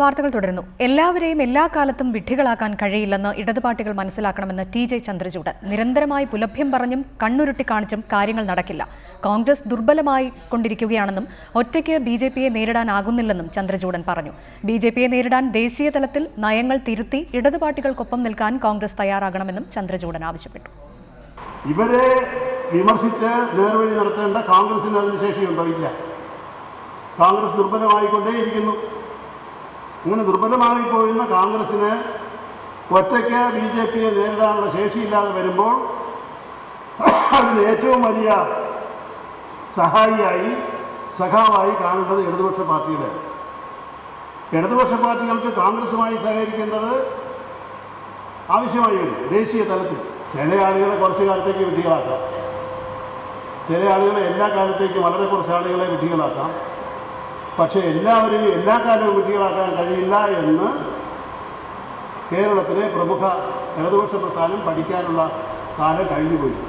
വാർത്തകൾ തുടരുന്നു. എല്ലാവരെയും എല്ലാ കാലത്തും വിഡ്ഢികളാക്കാൻ കഴിയില്ലെന്ന് ഇടത് പാർട്ടികൾ മനസ്സിലാക്കണമെന്ന് ടി ജെ ചന്ദ്രചൂഡ്. നിരന്തരമായി പുലഭ്യം പറഞ്ഞും കണ്ണുരുട്ടി കാണിച്ചും കാര്യങ്ങൾ നടക്കില്ല. കോൺഗ്രസ് ദുർബലമായി കൊണ്ടിരിക്കുകയാണെന്നും ഒറ്റയ്ക്ക് ബി ജെ പിയെ നേരിടാനാകുന്നില്ലെന്നും ചന്ദ്രചൂഡൻ പറഞ്ഞു. ബി ജെ പിയെ നേരിടാൻ ദേശീയ തലത്തിൽ നയങ്ങൾ തിരുത്തി ഇടത് പാർട്ടികൾക്കൊപ്പം നിൽക്കാൻ കോൺഗ്രസ് തയ്യാറാകണമെന്നും ചന്ദ്രചൂഡൻ ആവശ്യപ്പെട്ടു. ഇവരെ വിമർശിച്ച് നേർവഴി നടത്തേണ്ട കോൺഗ്രസിന് അതിന് ശേഷിയുണ്ടോ? ഇല്ല. കോൺഗ്രസ് ദുർബലമായിക്കൊണ്ടേയിരിക്കുന്നു. ഇങ്ങനെ ദുർബലമായി പോയിരുന്ന കോൺഗ്രസിന് ഒറ്റയ്ക്ക് ബി ജെ പിയെ നേരിടാനുള്ള ശേഷിയില്ലാതെ വരുമ്പോൾ അതിന് ഏറ്റവും വലിയ സഹായിയായി സഖാവായി കാണേണ്ടത് ഇടതുപക്ഷ പാർട്ടിയുടെ. ഇടതുപക്ഷ പാർട്ടികൾക്ക് കോൺഗ്രസുമായി സഹകരിക്കേണ്ടത് ആവശ്യമായി വരും. ദേശീയ തലത്തിൽ ചില ആളുകളെ കുറച്ച് കാലത്തേക്ക് വിധികളാക്കാം ചില ആളുകളെ എല്ലാ കാലത്തേക്കും വളരെ കുറച്ച് ആളുകളെ വിഡ്ഢികളാക്കാം. പക്ഷേ എല്ലാവരെയും എല്ലാ കാലവും കുട്ടികളാക്കാൻ കഴിയില്ല എന്ന് കേരളത്തിലെ പ്രമുഖ ഇടതുപക്ഷ പ്രസ്ഥാനം പഠിക്കാനുള്ള കാലം കഴിഞ്ഞുപോയി.